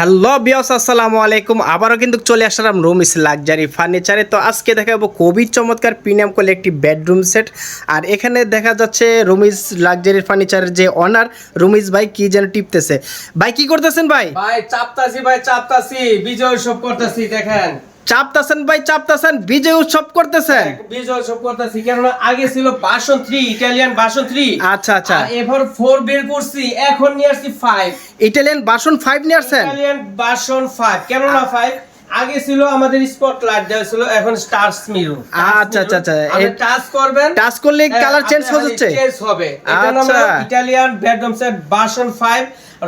Hello বিয়স, আসসালামু আলাইকুম। আবারও কিন্তু চলে আসলাম রুমিস লাকজারি ফার্নিচারে। তো আজকে দেখাবো খুবই চমৎকার প্রিমিয়াম কলে একটি বেডরুম সেট। আর এখানে দেখা যাচ্ছে রুমিস লাকজারি ফার্নিচারের যে অনার রুমিস ভাই কি যেন টিপতেছে। ভাই, কি করতেছেন ভাই? ভাই, চাপতাছি ভাই, চাপতাছি। বিজয় সব করতেছি, দেখেন। চাপতাছেন ভাই চাপতাছেন। বিজয় উৎসব করতেছে বিজয় উৎসব করতেছি কেননা আগে ছিল বাসন থ্রি ইটালিয়ান বাসন থ্রি আচ্ছা আচ্ছা। এবার ফোর বের করছি এখন নিয়ে আসছি ফাইভ ইটালিয়ান বাসন ফাইভ নিয়ে আসছেন? ইটালিয়ান বাসন ফাইভ কেন না ফাইভ আগে ছিল আমাদের স্পট লাইট দেওয়া ছিল এখন স্টার মিরু আচ্ছা, আচ্ছা, আচ্ছা। টাচ করবেন। টাচ করলে কালার চেঞ্জ হয়ে যাচ্ছে। চেঞ্জ হবে। এটা নাম আচ্ছা। ইটালিয়ান বেডরুম সেট বাসন ফাইভ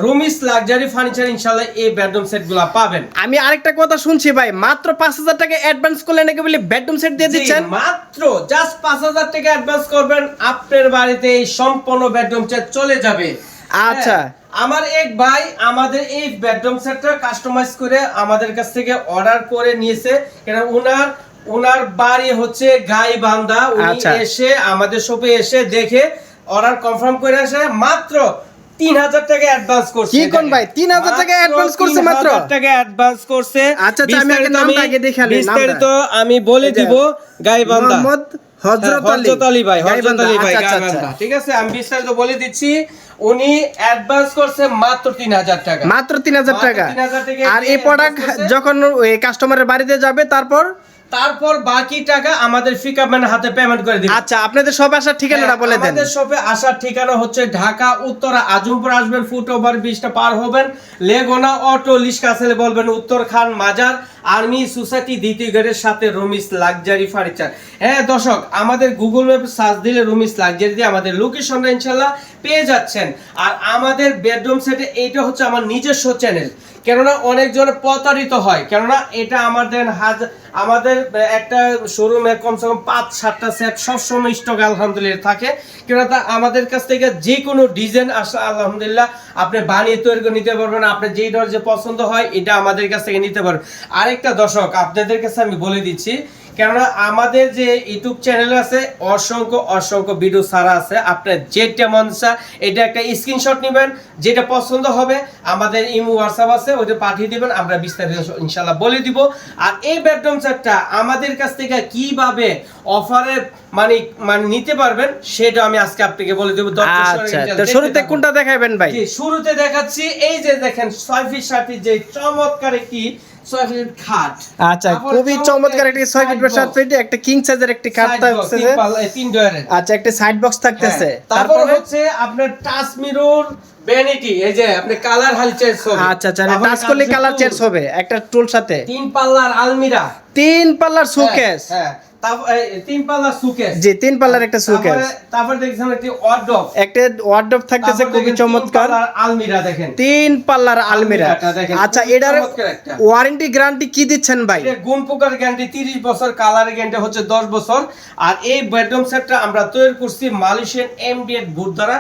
রুমিস লাক্সারি ফার্নিচার ইনশাআল্লাহ এই বেডরুম সেটগুলা পাবেন। আমি আরেকটা কথা শুনছি ভাই মাত্র পাঁচ হাজার টাকা অ্যাডভান্স করলে নাকি বলে বেডরুম সেট দিয়ে দিচ্ছেন? মাত্র জাস্ট পাঁচ হাজার টাকা অ্যাডভান্স করবেন আপনার বাড়িতে এই সম্পূর্ণ বেডরুম সেট চলে যাবে। আচ্ছা। হ্যাঁ, আমার এক ভাই আমাদের এই বেডরুম সেটটা কাস্টমাইজ করে আমাদের কাছ থেকে অর্ডার করে নিয়েছে এটা উনার উনার বাড়ি হচ্ছে গাইবান্ধা উনি আচ্ছা। এসে আমাদের শপে এসে দেখে অর্ডার কনফার্ম করে আসে মাত্র তিন হাজার টাকা অ্যাডভান্স করছে কি কোন ভাই? 3,000 টাকা advance করছে মাত্র? টাকা অ্যাডভান্স করছে আচ্ছা, আচ্ছা, আমি আগে নামটা আগে দেখে বিস্তারিত আমি বলে দিব গাইবান্ধা মোহাম্মদ হযরত আলী। ভাই হযরত আলী ভাই আচ্ছা, আচ্ছা। আচ্ছা। ঠিক আছে আমি বিস্তারিত বলে দিচ্ছি উনি অ্যাডভান্স করছে মাত্র তিন হাজার টাকা মাত্র তিন হাজার টাকা 3,000 টাকা আর এই প্রোডাক্ট যখন কাস্টমারের বাড়িতে যাবে তারপর তারপর বাকি টাকা আমাদের পিকআপ ম্যানের হাতে পেমেন্ট করে দিবেন আচ্ছা আপনাদের সব আসার ঠিকানাটা বলে দেন। আমাদের শপে আসার ঠিকানা হচ্ছে ঢাকা উত্তরা আজমপুর আসবেন ফুট ওভার ব্রিজটা পার হবেন লেগোনা অটো লিশকাসেলে বলবেন উত্তর খান মাজার আর্মি সোসাইটি দ্বিতীয় গেটের সাথে রুমিস লাক্সারি ফার্নিচার হ্যাঁ দর্শক আমাদের গুগল ম্যাপে সার্চ দিলে রুমিস লাক্সারি দিয়ে আমাদের লোকেশনটা ইনশাল্লাহ পেয়ে যাচ্ছেন। আর আমাদের বেডরুম সেটে এইটা হচ্ছে আমার নিজস্ব চ্যানেল কেননা অনেকজন প্রতারিত হয়। কেননা এটা আমাদের হাজ, আমাদের একটা শোরুমে কমসে কম পাঁচ, সাতটা সেট সবসময় স্টক আলহামদুলিল্লাহ থাকে। কেননা আমাদের কাছ থেকে যে কোনো ডিজাইন আসা, আলহামদুলিল্লাহ আপনি বানিয়ে তৈরি করে নিতে পারবেন। আপনি যেই যে পছন্দ হয়, এটা আমাদের কাছ থেকে নিতে পারবেন। আরেকটা দর্শক, আপনাদের কাছে আমি বলে দিচ্ছি কেননা আমাদের যে ইউটিউব চ্যানেল আছে অসংখ্য অসংখ্য ভিডিও সারা আছে। আপনার যেটা মন চায় এটা একটা স্ক্রিনশট নেবেন যেটা পছন্দ হবে আমাদের ইমো হোয়াটসঅ্যাপ আছে ওইটা পাঠিয়ে দিবেন আমরা বিস্তারিত ইনশাল্লাহ বলে দিব। আর এই বেডরুম সেটটা আমাদের কাছ থেকে কীভাবে অফারে মানে মানে নিতে পারবেন সেটা আমি আজকে আপনাকে বলে দেবো। দর্শক আচ্ছা তো শুরুতে কোনটা দেখাবেন ভাই? শুরুতে দেখাচ্ছি এই যে দেখেন ছয় ফিট যে চমৎকার একটি ছয় ফিট খাট। আচ্ছা খুবই চমৎকার একটি ছয় ফিট বা সাত ফিট একটা কিং সাইজের একটি খাট থাকতেছে তিন ডয়ারের আচ্ছা একটা সাইড বক্স থাকতেছে। তারপর হচ্ছে আপনার টাচ মিরর ভ্যানিটি এই যে আপনি কালার হাল চেঞ্জ হবে আচ্ছা আচ্ছা টাচ করলে কালার চেঞ্জ হবে একটা টুল সাথে। তিন পাল্লার আলমিরা। তিন পাল্লার সুকেস হ্যাঁ, তিন পাল্লার সুকেস জি তিন পাল্লার একটা সুকেস তারপর দেখছেন একটি ওয়ার্ডরোব একটা ওয়ার্ডরোব থাকতেছে খুবই চমৎকার। আলমিরা দেখেন। তিন পাল্লার আলমিরা। আচ্ছা এটার ওয়ারেন্টি গ্যারান্টি কি দিচ্ছেন ভাই? গুণ পোকার গ্যারান্টি 30 বছর কালারের গ্যারান্টি হচ্ছে 10 বছর। আর এই বেডরুম সেটটা আমরা তৈরি করছি মালয়েশিয়ান এমডিএড বুট দ্বারা।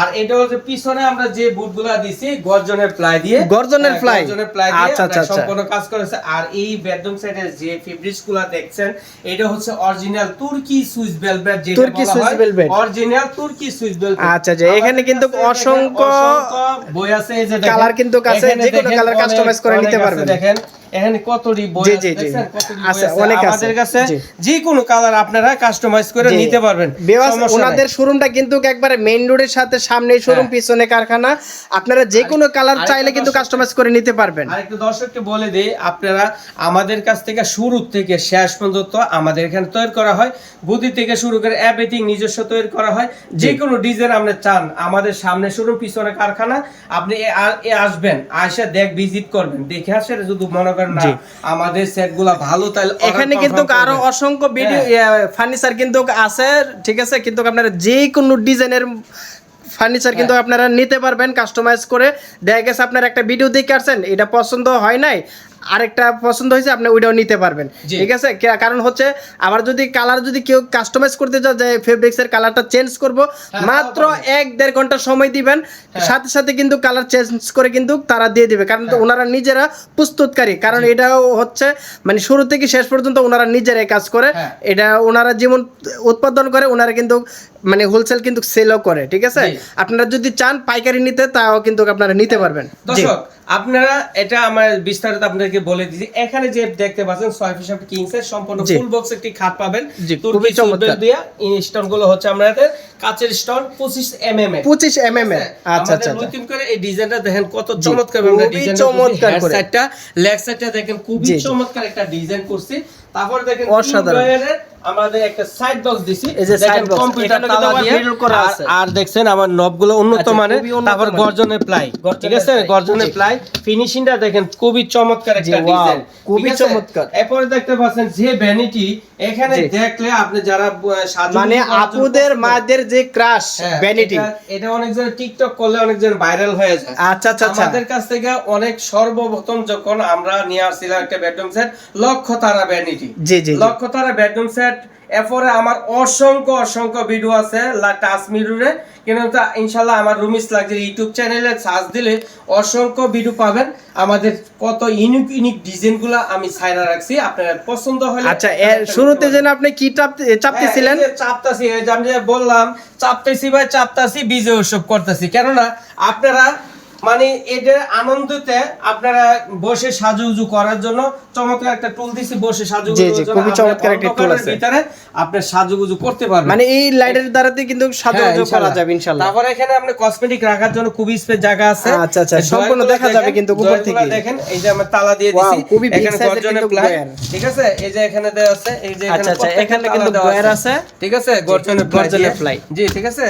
আর এটা হচ্ছে পিছনে আমরা যে বুটগুলা দিছি গর্জনের প্লাই দিয়ে। গর্জনের হ্যাঁ, ply? গর্জনের প্লাই দিয়ে আচ্ছা, আচ্ছা, আচ্ছা। সম্পূর্ণ কাজ করেছে। আর এই বেডরুম সেটের যে দেখছেন এটা হচ্ছে অরিজিনাল তুর্কি সুইস ভেলভেট যেটা তুর্কি সুইস হয়। অরিজিনাল তুর্কি সুইস ভেলভেট আচ্ছা, যে এখানে কিন্তু অসংখ্য বই আছে এই যে কালার কিন্তু কাছে যে কোনো কালার কাস্টমাইজ করে নিতে পারবেন। দেখেন। এখানে কতটি বই আছে অনেক। আমাদের কাছে যে কোনো কালার আপনারা কাস্টমাইজ করে নিতে পারবেন। ওনাদের শোরুমটা কিন্তু একবারে মেইন রোডের সাথে সামনে শোরুম হ্যাঁ। পিছনে কারখানা। আপনারা যে কোনো কালার চাইলে কিন্তু কাস্টমাইজ করে নিতে পারবেন। আরেকটা দর্শককে বলে দেই আপনারা আমাদের কাছ থেকে শুরু থেকে শেষ পর্যন্ত আমাদের এখানে তৈরি করা হয়। বুদ্ধি থেকে শুরু করে এভরিথিং নিজস্ব তৈরি করা হয়। যে কোনো ডিজাইন আপনি চান আমাদের সামনে শোরুম পিছনে কারখানা আপনি এ আসবেন আসে দেখ ভিজিট করবেন। দেখে আসে যদি মনে করেন না। আমাদের সেটগুলা ভালো তাহলে এখানে কিন্তু আরও অসংখ্য ভিডিও হ্যাঁ। ফার্নিচার কিন্তু আছে ঠিক আছে? কিন্তু আপনারা যে কোনো ডিজাইনের ফার্নিচার কিন্তু হ্যাঁ। আপনারা নিতে পারবেন কাস্টমাইজ করে। দেখা গেছে আপনার একটা ভিডিও দেখে আসছেন এটা পছন্দ হয় নাই? আরেকটা পছন্দ হয়েছে আপনি ওইটাও নিতে পারবেন। ঠিক আছে? কারণ হচ্ছে আবার যদি কালার যদি কেউ কাস্টমাইজ করতে চায় যে ফেব্রিক্স এর কালারটা চেঞ্জ করব হ্যাঁ, মাত্র। এক দেড় ঘণ্টা সময় দিবেন হ্যাঁ। সাথে সাথে কিন্তু কালার চেঞ্জ করে কিন্তু তারা দিয়ে দিবে। কারণ তো ওনারা নিজেরা প্রস্তুতকারী। কারণ এটাও হচ্ছে মানে শুরু থেকে শেষ পর্যন্ত ওনারা নিজেরাই কাজ করে। হ্যাঁ। এটা ওনারা যেমন উৎপাদন করে ওনারা কিন্তু মানে হোলসেল কিন্তু সেলও করে ঠিক আছে? আপনারা যদি চান পাইকারি নিতে তাও কিন্তু আপনারা নিতে পারবেন। দর্শক আপনারা এটা আমার বিস্তারিত আপনাদেরকে বলে দিচ্ছি এখানে যে দেখতে পাচ্ছেন ছয় ফিস কিংস এর সম্পূর্ণ ফুল বক্স একটি খাট পাবেন খুবই চমৎকার। দিয়া স্টোনগুলো হচ্ছে আমাদের কাচের স্টোন পঁচিশ এম এম এর পঁচিশ এম এম এর আচ্ছা আচ্ছা। নতুন করে এই ডিজাইনটা দেখেন কত চমৎকার খুবই চমৎকার করে। সাইডটা লেগ সাইডটা দেখেন খুবই। চমৎকার একটা ডিজাইন করছি তারপর দেখেন অসাধারণ। আমাদের একটা সাইড বক্স দিছি। এই যে দেখেন side box, কম্পিউটার এখানে কিন্তু তালা দিয়ে করা আছে। আর দেখছেন আমার নবগুলো উন্নত মানের তারপর গর্জনের প্লাই। ঠিক আছে? গর্জনের প্লাই। ফিনিশিংটা দেখেন খুবই চমৎকার একটা ডিজাইন খুবই চমৎকার। এরপরে দেখতে পাচ্ছেন যে ভ্যানিটি এখানে দেখলে আপনি যারা মানে আপুদের মাদের যে ক্রাশ ভ্যানিটি এটা- এটা অনেকজন টিকটক করলে অনেকজন ভাইরাল হয়ে যায়। আচ্ছা আচ্ছা আচ্ছা। আমাদের কাছ থেকে অনেক সর্বপ্রথম যখন আমরা নিয়ে আসছিলাম একটা বেডরুম সেট লক্ষ তারা ভ্যানিটি জি জি জি। লক্ষ তারা বেডরুম সেট এরপরে আমার অসংখ্য অসংখ্য ভিডিও আছে টাচ মিরুরে কিন্তু তা ইনশাল্লাহ আমার রুমিস লাগছে ইউটিউব চ্যানেলে সার্চ দিলে অসংখ্য ভিডিও পাবেন। আমাদের কত ইউনিক ইউনিক ডিজাইনগুলা আমি সাইরা রাখছি। আপনার পছন্দ হলে আচ্ছা শুরুতে যেন আপনি কি চাপতে- চাপতেছিলেন? হ্যাঁ, চাপতাছি আমি বললাম চাপতেছি ভাই চাপতাছি বিজয় উৎসব করতেছি। কেননা আপনারা মানে এদের আনন্দতে আপনারা বসে সাজুগুজু করার জন্য চমৎকার একটা টুল দিছি বসে সাজুগুজু জি, খুবই চমৎকার একটা tool আছে। ভিতরে আপনি সাজুগুজু করতে পারবেন। মানে এই লাইটের দ্বারাতে কিন্তু হ্যাঁ, সাজানো করা যাবে ইনশাআল্লাহ তারপরে এখানে আপনি কসমেটিক রাখার জন্য খুবই স্পেস জায়গা আছে। আচ্ছা, আচ্ছা, সম্পূর্ণ দেখা যাবে কিন্তু উপর থেকে। দেখেন এই যে আমরা তালা দিয়ে দিছি এখানে প্লাই ড্রয়ার। ঠিক আছে? এই যে এখানে দেওয়া আছে এই যে আচ্ছা, আচ্ছা, এখানে কিন্তু দেওয়া আছে। ঠিক আছে? প্লাই গর্জনের জি ঠিক আছে?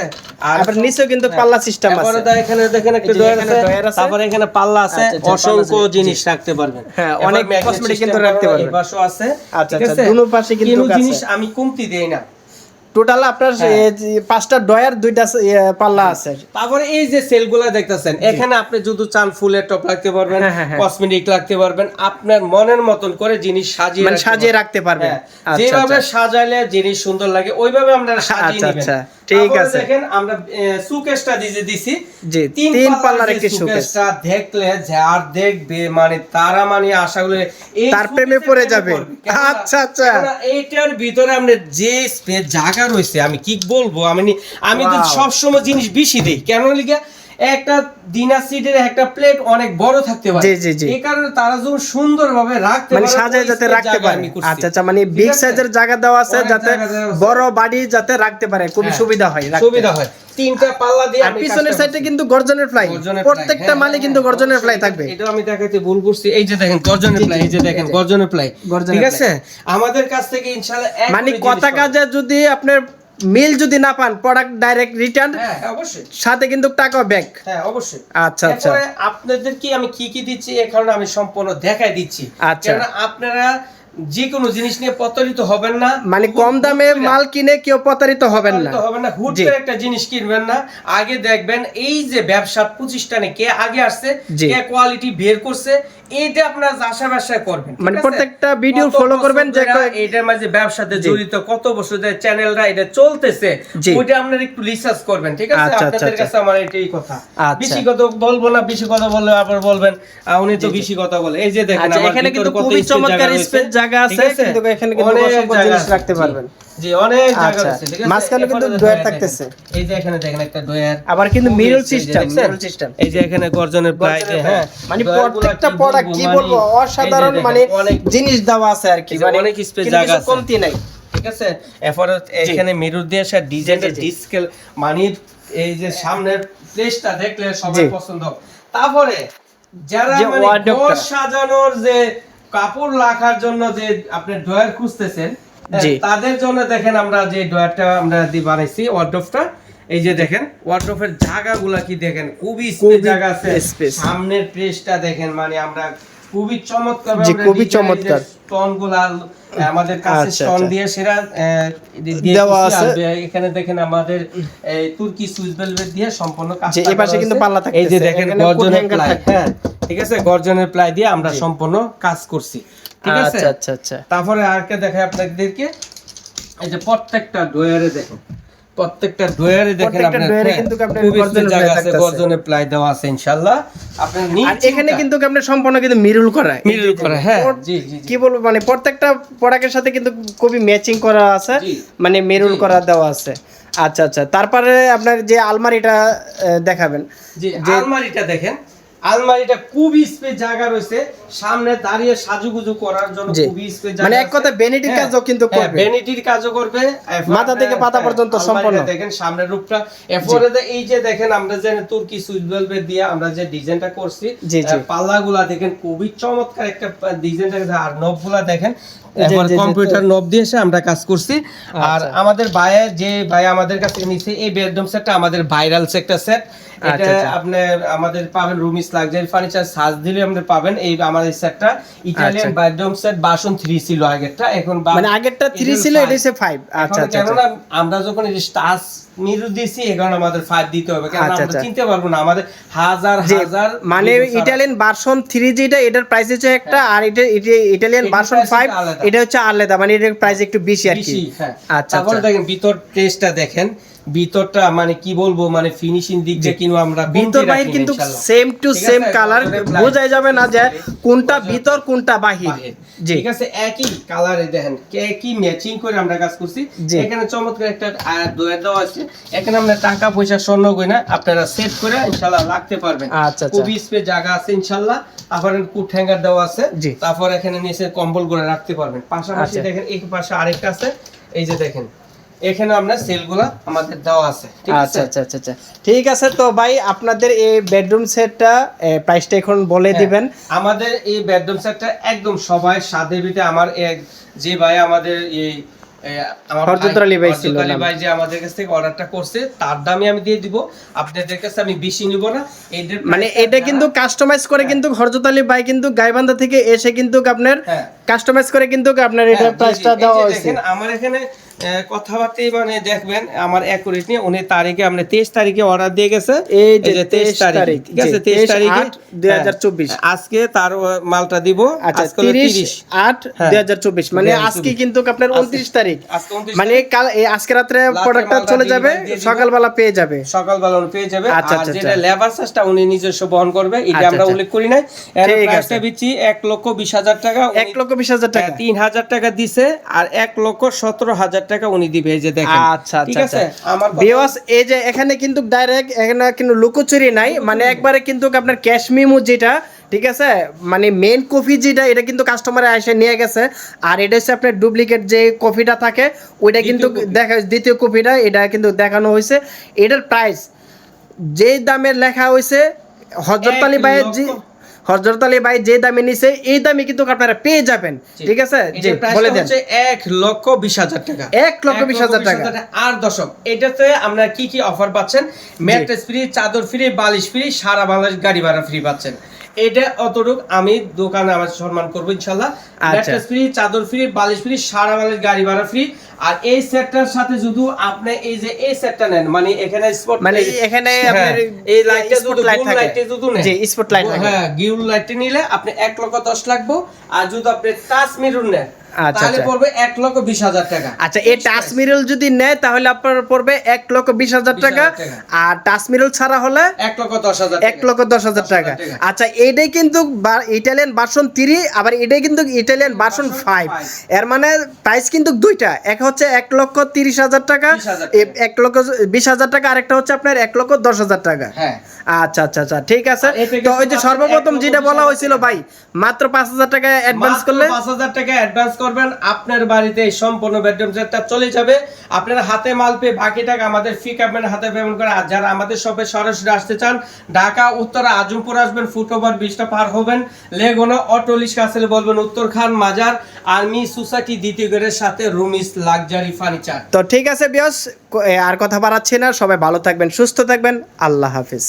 আর নিচেও কিন্তু পাল্লা সিস্টেম আছে। দা এখানে দেখেন একটা ড্রয়ার আছে। তারপরে এখানে পাল্লা আছে আচ্ছা, আচ্ছা, অসংখ্য জিনিস রাখতে পারবেন। হ্যাঁ, অনেক system কিন্তু রাখতে পারবেন। আছে আচ্ছা, আচ্ছা, দুনো পাশে কিন্তু জিনিস আমি কমতি দেই না। টোটাল আপনার হ্যাঁ। পাঁচটা ডয়ার দুইটা পাল্লা আছে। তারপরে এই যে সেলগুলা দেখতেছেন এখানে আপনি যদি চান ফুলের টপ রাখতে পারবেন হ্যাঁ, হ্যাঁ, হ্যাঁ। কসমেটিক রাখতে পারবেন আপনার মনের মতন করে জিনিস সাজিয়ে মানে সাজিয়ে রাখতে পারবেন। আচ্ছা, যেভাবে। সাজাইলে জিনিস সুন্দর লাগে ওইভাবে আমরা সাজিয়ে নেবেন। আচ্ছা, ঠিক আছে। দেখেন আমরা সুকেশটা দিয়ে দিছি জি, তিন পাল্লার একটি সুকেশটা দেখলে যার দেখবে মানে তারা মানে আশা করি তার প্রেমে পড়ে যাবে। আচ্ছা, আচ্ছা। এইটার ভিতরে আমরা যে জায়গা রয়েছে আমি কি বলব আমি আমি তো. সবসময় জিনিস বেশি দিই কেন লিখে একটা ডিনার সিটের একটা প্লেট অনেক বড় থাকতে পারে। জি, জি, জি। এই কারণে তারা যখন সুন্দরভাবে রাখতে মানে সাজায় যাতে রাখতে পারে। আচ্ছা আচ্ছা মানে বিগ সাইজের জায়গা দেওয়া আছে যাতে। বড় বাড়ি যাতে রাখতে পারে খুবই হ্যাঁ, সুবিধা হয়। সুবিধা হয়। তিনটা পাল্লা দিয়ে আর পিছনের সাইডে কিন্তু গর্জনের ফ্লাই প্রত্যেকটা মালে হ্যাঁ, কিন্তু হ্যাঁ, গর্জনের ফ্লাই থাকবে। এটা আমি দেখাতে ভুল করছি। এই যে দেখেন গর্জনের ফ্লাই এই যে দেখেন গর্জনের ফ্লাই ঠিক আছে? আমাদের কাছ থেকে ইনশাআল্লাহ মানে কথা কাজে যদি আপনার মিল যদি না পান প্রোডাক্ট ডাইরেক্ট রিটার্ন হ্যাঁ অবশ্যই। সাথে কিন্তু টাকা ব্যাক হ্যাঁ অবশ্যই। আচ্ছা আচ্ছা। আপনাদের কি আমি কি কি দিচ্ছি এ কারণে আমি সম্পূর্ণ দেখাই দিচ্ছি। আচ্ছা। আপনারা যে কোনো জিনিস নিয়ে প্রতারিত হবেন না। মানে কম দামে মাল কিনে কেউ প্রতারিত হবেন না। হবেন না হুট। করে একটা জিনিস কিনবেন না। আগে দেখবেন এই যে ব্যবসা প্রতিষ্ঠানে কে আগে আসছে কে কোয়ালিটি বের করছে এইটা আপনারা যাচাই বাসায় করবেন মানে প্রত্যেকটা follow বছর করবেন যে এইটার মাঝে ব্যবসাতে জড়িত কত বছর ধরে চ্যানেলরা এটা চলতেছে ওইটা আপনারা একটু রিসার্চ করবেন ঠিক আছে? আচ্ছা, আপনাদের আচ্ছা। কাছে আমার এটাই কথা। আচ্ছা। বেশি কথা বলব না বেশি কথা বললে আবার বলবেন। উনি তো বেশি কথা বলে। এই যে দেখেন এখানে কিন্তু খুবই চমৎকার স্পেস জায়গা আছে কিন্তু এখানে কিন্তু অসংখ্য জিনিস রাখতে পারবেন। জি অনেক জায়গা। আছে ঠিক আছে? মাঝখানে কিন্তু দেখেন, থাকতেছে। এই যে এখানে দেখেন একটা ড্রয়ার। আবার কিন্তু মিরর সিস্টেম? মিরর সিস্টেম এই যে এখানে গর্জনের প্রায় হ্যাঁ মানে প্রত্যেকটা কি কি মানে বলব? অসাধারণ মানে জিনিস দেওয়া আছে আর কি মানে অনেক কিন্তু জায়গা আছে। কমতি নাই ঠিক আছে? এরপরে এখানে মিরর দিয়ে আসা ডিজাইনের। ডিসকেল মানে এই যে সামনের প্লেসটা দেখলে সবাই পছন্দ তারপরে যারা মানে ঘর সাজানোর যে কাপড় রাখার জন্য যে আপনি ড্রয়ার খুঁজতেছেন হ্যাঁ, তাদের জন্য দেখেন আমরা যে ড্রয়ারটা আমরা দিয়ে বানাইছি ওয়ার্ড্রোপটা এই যে দেখেন ওয়ার্ড্রোপের জায়গাগুলা কি দেখেন? খুবই জায়গা আছে। সামনের প্রেসটা দেখেন মানে আমরা খুবই চমৎকার জি, খুবই চমৎকার। স্টোনগুলা আমাদের কাছে আচ্ছা, স্টোন আচ্ছা। দিয়ে সেরা দেওয়া আছে। এখানে দেখেন আমাদের এই তুর্কি সুইস ভেলভেট দিয়ে সম্পূর্ণ কাজ এই পাশে কিন্তু পাল্লা থাকে এই যে দেখেন গর্জনের প্লাই হ্যাঁ ঠিক আছে? গর্জনের প্লাই দিয়ে আমরা সম্পূর্ণ কাজ করছি। ঠিক আছে? আচ্ছা আচ্ছা আচ্ছা। তারপরে আরকে দেখাই আপনাদেরকে। এই যে প্রত্যেকটা ডয়ারে দেখেন। প্রত্যেকটা ডয়ারে দেখেন আপনার হ্যাঁ, কিন্তু আপনার জায়গা আছে। গর্জনের প্লাই দেওয়া আছে ইনশাআল্লাহ। আপনার আর এখানে কিন্তু আপনার সম্পূর্ণ কিন্তু মিরুল করা। মিডল করা হ্যাঁ জি জি জি। কি বলব মানে প্রত্যেকটা প্রোডাক্টের সাথে কিন্তু খুবই ম্যাচিং করা আছে মানে মেরুল করা দেওয়া আছে। আচ্ছা আচ্ছা তারপরে আপনার যে আলমারিটা দেখাবেন। জি আলমারিটা দেখেন। আলমারিটা খুবই স্পেস জায়গা রয়েছে সামনে দাঁড়িয়ে সাজুগুজু করার জন্য। খুবই স্পেস মানে এক কথা ভ্যানিটির কাজও কিন্তু করবে ভ্যানিটির কাজও করবে মাথা থেকে পাতা হ্যাঁ, পর্যন্ত সম্পূর্ণ। দেখেন সামনের রূপটা এরপরে এই যে দেখেন আমরা যে তুর্কি সুইচ দিয়ে আমরা যে ডিজাইনটা করছি। পাল্লাগুলা দেখেন খুবই চমৎকার একটা ডিজাইনটা আর নবগুলা দেখেন কম্পিউটার নব দিয়ে এসে আমরা কাজ করছি আর আচ্ছা। আমাদের ভাইয়া যে ভাই আমাদের কাছে নিছে এই বেডরুম সেটটা আমাদের ভাইরাল একটা সেট এটা আচ্ছা। আপনার আমাদের পাবেন রুমিস লাক্সারি ফার্নিচার সার্চ দিলে আমাদের পাবেন। এই আমাদের সেটটা ইটালিয়ান আচ্ছা। বেডরুম সেট বাসন 3 ছিল আগেরটা। এখন মানে আগেরটা থ্রি এটা ছিল এটা হচ্ছে ফাইভ আচ্ছা এখন আচ্ছা আচ্ছা। কেননা আমরা যখন এই স্টাস মিরু দিছি কারণে আমাদের ফাইভ দিতে হবে। কারণ আচ্ছা, আমরা আচ্ছা। চিনতে পারব না আমাদের হাজার হাজার মানে ইটালিয়ান ভার্সন থ্রি যেটা এটার প্রাইস হচ্ছে একটা আর এটা ইটালিয়ান এটার ভার্সন price এটা হচ্ছে আলাদা মানে এটার প্রাইস একটু বেশি আর কি। হ্যাঁ। আচ্ছা তারপরে আচ্ছা দেখেন ভিতর টেস্টটা দেখেন। ভিতরটা মানে কি বলব মানে ফিনিশিং দিক দিয়ে কিন্তু আমরা ভিতর বাহির কিন্তু সেম টু সেম কালার বোঝাই যাবে না যে কোনটা ভিতর কোনটা বাহির। জি। ঠিক আছে? একই কালারে দেখেন একই ম্যাচিং করে আমরা কাজ করছি। এখানে চমৎকার একটা দোয়া দেওয়া আছে। এখানে আমরা টাকা পয়সা স্বর্ণ গয়না আপনারা সেট করে ইনশাআল্লাহ রাখতে পারবেন। আচ্ছা, আচ্ছা। খুবই স্পেস জায়গা আছে ইনশাআল্লাহ তারপরে কুট হ্যাঙ্গার দেওয়া আছে। তারপর এখানে নিচে কম্বল করে রাখতে পারবেন। পাশাপাশি আচ্ছা। দেখেন এই পাশে আরেকটা আছে। এই যে দেখেন এখানে আমরা সেলগুলা আমাদের দেওয়া আছে। আচ্ছা আচ্ছা আচ্ছা আচ্ছা। ঠিক আছে তো ভাই আপনাদের এই বেডরুম সেটটা প্রাইসটা এখন বলে হ্যাঁ, দিবেন। আমাদের এই বেডরুম সেটটা একদম সবাই ভিতরে। আমার এক যে ভাই আমাদের এই আমার হরজত আলী ভাই ছিল হরজত আলী নাম। ভাই যে আমাদের কাছ থেকে অর্ডারটা করছে তার দামে আমি দিয়ে দিব। আপনাদের কাছে আমি বেশি নিব না। মানে এটা কিন্তু কাস্টমাইজ করে কিন্তু হরজত আলী ভাই কিন্তু গাইবান্ধা থেকে এসে কিন্তু আপনার হ্যাঁ। কাস্টমাইজ করে কিন্তু আপনার এটা হ্যাঁ, প্রাইসটা দেওয়া হয়েছে। আমার এখানে কথাবার্তাই মানে দেখবেন আমার অ্যাকুরেট নিয়ে উনি তারিখে আমরা তেইশ তারিখে অর্ডার দিয়ে গেছে। এই যে 23 23 তারিখ, ঠিক আছে? তেইশ 23 তারিখে 2024 হ্যাঁ, আজকে তার মালটা দিব আচ্ছা আজকে তিরিশ আট হ্যাঁ। দুই হাজার চব্বিশ মানে আজকে কিন্তু আপনার উনত্রিশ তারিখ। মানে কাল আজকে রাত্রে প্রোডাক্টটা চলে যাবে। সকালবেলা পেয়ে যাবে। সকালবেলা পেয়ে যাবে। আচ্ছা, আচ্ছা, যেটা আচ্ছা। লেবার চার্জটা উনি নিজস্ব বহন করবে এটা আচ্ছা, আমরা। উল্লেখ করি নাই। এর প্রাইসটা দিচ্ছি এক লক্ষ বিশ হাজার টাকা। এক লক্ষ বিশ হাজার টাকা। হ্যাঁ, তিন হাজার টাকা দিছে আর এক লক্ষ সতেরো হাজার টাকা উনি দিবে এই যে দেখেন। আচ্ছা ঠিক আচ্ছা। আছে আমার কথা- বিওয়াস এই যে এখানে কিন্তু ডাইরেক্ট এখানে কিন্তু লুকোচুরি নাই মানে একবারে কিন্তু আপনার ক্যাশ মেমো যেটা ঠিক আছে? মানে মেন কফি যেটা এটা কিন্তু কাস্টমারে এসে নিয়ে গেছে। আর এটা হচ্ছে আপনার ডুপ্লিকেট যে কফিটা থাকে ওইটা কিন্তু দেখা দ্বিতীয় কপিটা এটা কিন্তু দেখানো হয়েছে। এটার প্রাইস যে দামের লেখা হয়েছে হজরত এক আলী ভাইয়ের হজরত আলী ভাই যে দামে নিছে এই দামে কিন্তু আপনারা পেয়ে যাবেন। ঠিক আছে? বলে দেন। এক লক্ষ বিশ হাজার টাকা। এক লক্ষ বিশ হাজার টাকা। আর দশক এটাতে আমরা কি কি অফার পাচ্ছেন? ম্যাট্রেস ফ্রি চাদর ফ্রি বালিশ ফ্রি সারা বাংলাদেশ গাড়ি ভাড়া ফ্রি পাচ্ছেন। এটা অতটুক আমি দোকানে আমার সম্মান করব ইনশাল্লাহ। আচ্ছা। ম্যাট্রেস ফ্রি চাদর ফ্রি বালিশ ফ্রি সারা বাংলাদেশ গাড়ি ভাড়া ফ্রি আর এই সেটটার সাথে যদি আপনি এই যে এই সেটটা নেন মানে এখানে স্পট মানে এখানে হ্যাঁ, আপনার এই লাইটটা যদি গুল থাকে। লাইটে যদি নেন। জি, spot light থাকে। হ্যাঁ গিউল লাইটে নিলে আপনি এক লক্ষ দশ লাগবো আর যদি আপনি টাচ মিরুর নেন আচ্ছা, তাহলে আচ্ছা। পড়বে এক লক্ষ বিশ হাজার টাকা। আচ্ছা এই টাচ মিরল যদি নেয় তাহলে আপনার পড়বে এক লক্ষ বিশ হাজার টাকা। টাকা। আর টাচ মিরল ছাড়া হলে এক লক্ষ দশ হাজার এক লক্ষ দশ হাজার টাকা। আচ্ছা এইটাই কিন্তু ইটালিয়ান ভার্সন থ্রি আবার এটাই কিন্তু ইটালিয়ান ভার্সন ফাইভ এর মানে প্রাইস কিন্তু দুইটা। হচ্ছে এক লক্ষ তিরিশ হাজার টাকা এক লক্ষ বিশ হাজার টাকা আরেকটা হচ্ছে আপনার এক লক্ষ দশ হাজার টাকা। হ্যাঁ। আচ্ছা আচ্ছা আচ্ছা ঠিক আছে। তো ওই যে সর্বপ্রথম যেটা বলা হয়েছিল ভাই মাত্র পাঁচ হাজার টাকা অ্যাডভান্স করলে পাঁচ হাজার টাকা অ্যাডভান্স করবেন আপনার বাড়িতে সম্পূর্ণ বেডরুম সেটটা চলে যাবে। আপনার হাতে মাল পেয়ে বাকি টাকা আমাদের ফি ক্যাপমেন্ট হাতে পেমেন্ট করে। আর যারা আমাদের শপে সরাসরি আসতে চান ঢাকা উত্তরা আজমপুর আসবেন ফুট ওভার ব্রিজটা পার হবেন। লেগুনা অটো রিক্সা আসলে বলবেন উত্তর খান মাজার আর্মি সোসাইটি দ্বিতীয় গেটের সাথে রুমিস লাক্সারি ফার্নিচার তো ঠিক আছে বিয়স আর কথা বাড়াচ্ছি না, সবাই ভালো থাকবেন, সুস্থ থাকবেন, আল্লাহ হাফিজ।